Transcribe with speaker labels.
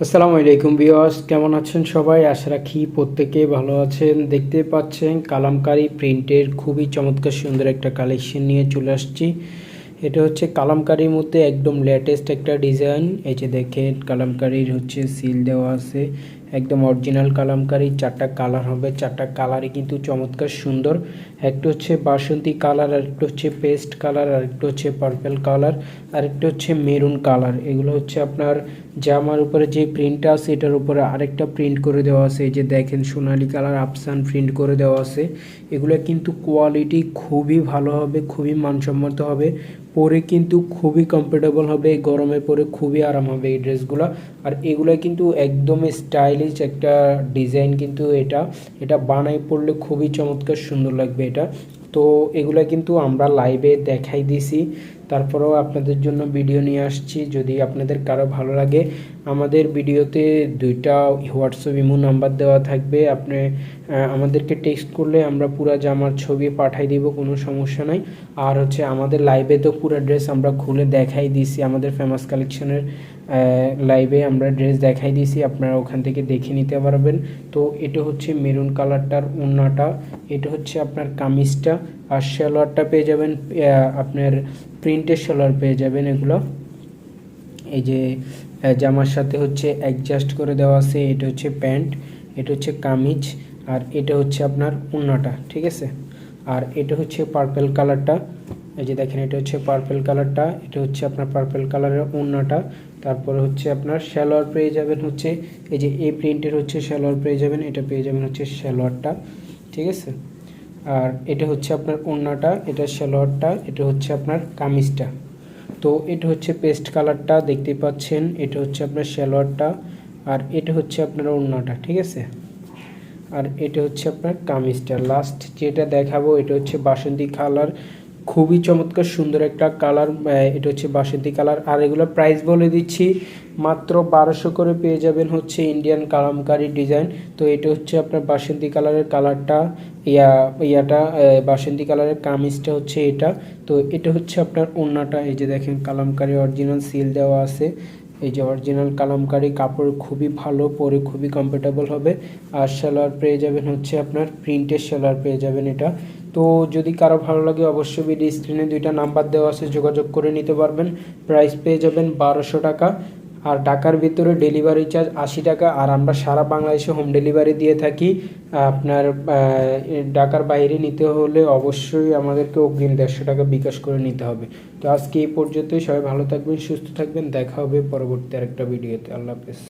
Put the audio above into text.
Speaker 1: আসসালামু আলাইকুম বিওয়াস কেমন আছেন সবাই? আশা রাখি প্রত্যেকে ভালো আছেন। দেখতে পাচ্ছেন কালামকারি প্রিন্টের খুবই চমৎকার সুন্দর একটা কালেকশন নিয়ে চলে আসছি। এটা হচ্ছে কালামকারির মধ্যে একদম লেটেস্ট একটা ডিজাইন। এই যে দেখেন, কালামকারির হচ্ছে সিল দেওয়া আছে। একদম অরিজিনাল কালামকারি, চারটা কালার হবে, চারটা কালারই কিন্তু চমৎকার সুন্দর। একটা হচ্ছে বাসন্তী কালার আর একটা হচ্ছে পেস্ট কালার আর একটা হচ্ছে পার্পেল কালার আর একটা হচ্ছে মেরুন কালার এগুলো হচ্ছে আপনার জামার উপরে যে প্রিন্টটা আছে, এটার উপরে আরেকটা প্রিন্ট করে দেওয়া আছে। যে দেখেন সোনালি কালার আফসান প্রিন্ট করে দেওয়া আছে। এগুলো কিন্তু কোয়ালিটি খুবই ভালো হবে, খুবই মানসম্মত হবে। পরে কিন্তু খুবই কমফোর্টেবল হবে গরমে পরে খুবই আরাম হবে এই ড্রেসগুলো আর এগুলো কিন্তু একদম স্টাইলিশ একটা ডিজাইন কিন্তু এটা। এটা বানাই পড়লে খুবই চমৎকার সুন্দর লাগবে এটা। তো এগুলো কিন্তু আমরা লাইভে দেখাই দিছি। তারপরেও আপনাদের জন্য ভিডিও নিয়ে আসছি। যদি আপনাদের কারও ভালো লাগে, আমাদের ভিডিওতে দুইটা হোয়াটসঅ্যাপ ইমো নাম্বার দেওয়া থাকবে। আপনি আমাদেরকে টেক্সট করলে আমরা পুরো জামার ছবি পাঠাই দিব, কোনো সমস্যা নাই। আর হচ্ছে আমাদের লাইভে তো পুরো ড্রেস আমরা খুলে দেখাই দিছি। আমাদের ফেমাস কালেকশনের লাইভে আমরা ড্রেস দেখাই দিছি। আপনারা ওখান থেকে দেখে নিতে পারবেন। তো এটা হচ্ছে মেরুন কালারটার ওড়নাটা এটা হচ্ছে আপনার কামিজটা। আর সালোয়ারটা পেয়ে যাবেন আপনার প্রিন্টের সালোয়ার পেয়ে যাবেন এগুলো। এই যে জামার সাথে হচ্ছে অ্যাডজাস্ট করে দেওয়া আছে, এটা হচ্ছে প্যান্ট, এটা হচ্ছে কামিজ, আর এটা হচ্ছে আপনার ওড়নাটা ঠিক আছে? আর এটা হচ্ছে পার্পেল কালারটা এই যে দেখেন, এটা হচ্ছে পার্পেল কালারটা এটা হচ্ছে আপনার পার্পেল কালারের ওড়নাটা তারপরে হচ্ছে আপনার শ্যালোয়ার পেয়ে যাবেন হচ্ছে, এই যে এই প্রিন্টের হচ্ছে শ্যালোয়ার পেয়ে যাবেন, এটা পেয়ে যাবেন হচ্ছে শ্যালোয়ারটা ঠিক আছে? আর এটা হচ্ছে আপনার ওড়নাটা, এটা শ্যালোয়ারটা এটা হচ্ছে আপনার কামিজটা। তো এটা হচ্ছে পেস্ট কালারটা দেখতে পাচ্ছেন, এটা হচ্ছে আপনার শ্যালোয়ারটা আর এটা হচ্ছে আপনার ওড়নাটা, ঠিক আছে? আর এটা হচ্ছে আপনার কামিজটা। লাস্ট যেটা দেখাবো, এটা হচ্ছে বাসন্তী কালার। খুবই চমৎকার, সুন্দর একটা কালার এটা হচ্ছে বাসন্তী কালার। আর এগুলো প্রাইস বলে দিচ্ছি, মাত্র বারোশো করে পেয়ে যাবেন হচ্ছে ইন্ডিয়ান কালামকারি ডিজাইন তো এটা হচ্ছে আপনার বাসন্তী কালারের কালারটা, ইয়া, ইয়াটা বাসন্তী কালারের কামিজটা হচ্ছে এটা। তো এটা হচ্ছে আপনার ওড়নাটা এই যে দেখেন কালামকারি অরিজিনাল সিল দেওয়া আছে। এই যে অরিজিনাল কালামকারি কাপড় খুবই ভালো, পরে খুবই কমফোর্টেবল হবে। আর সালোয়ার পেয়ে যাবেন হচ্ছে আপনার প্রিন্টের সালোয়ার পেয়ে যাবেন এটা। তো যদি কারও ভালো লাগে অবশ্যই ভিডিও স্ক্রিনে দুইটা নাম্বার দেওয়া আছে, যোগাযোগ করে নিতে পারবেন। প্রাইস পেয়ে যাবেন বারোশো টাকা। আর ঢাকার ভিতরে ডেলিভারি চার্জ আশি টাকা। আর আমরা সারা বাংলাদেশে হোম ডেলিভারি দিয়ে থাকি। আপনার ঢাকার বাইরে নিতে হলে অবশ্যই আমাদেরকে অগ্রিম দেড়শো টাকা বিকাশ করে নিতে হবে। তো আজকে এই পর্যন্তই। সবাই ভালো থাকবেন, সুস্থ থাকবেন। দেখা হবে পরবর্তী আরেকটা ভিডিওতে আল্লাহ হাফেজ।